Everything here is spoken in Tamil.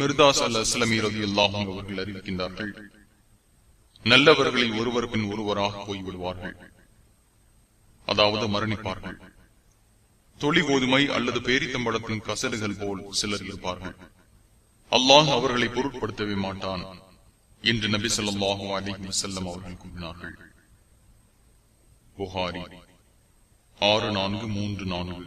மிர்தாஸ் அல் அஸ்லமி ரவி அல்லாஹும் அவர்கள் அறிவிக்கின்றார்கள் நல்லவர்களில் ஒருவர் பின் ஒருவராக போய்விடுவார்கள் அதாவது மரணிப்பார்கள். தொழி கோதுமை அல்லது பேரித்தம்பழத்தின் கசடுகள் போல் சிலர் இருப்பார்கள். அல்லாஹ் அவர்களை பொருட்படுத்தவே மாட்டான் என்று நபி சொல்லாஹு அலி வசல்லம் அவர்கள் கூறினார்கள். புகாரி ஆறு நான்கு மூன்று நான்கு.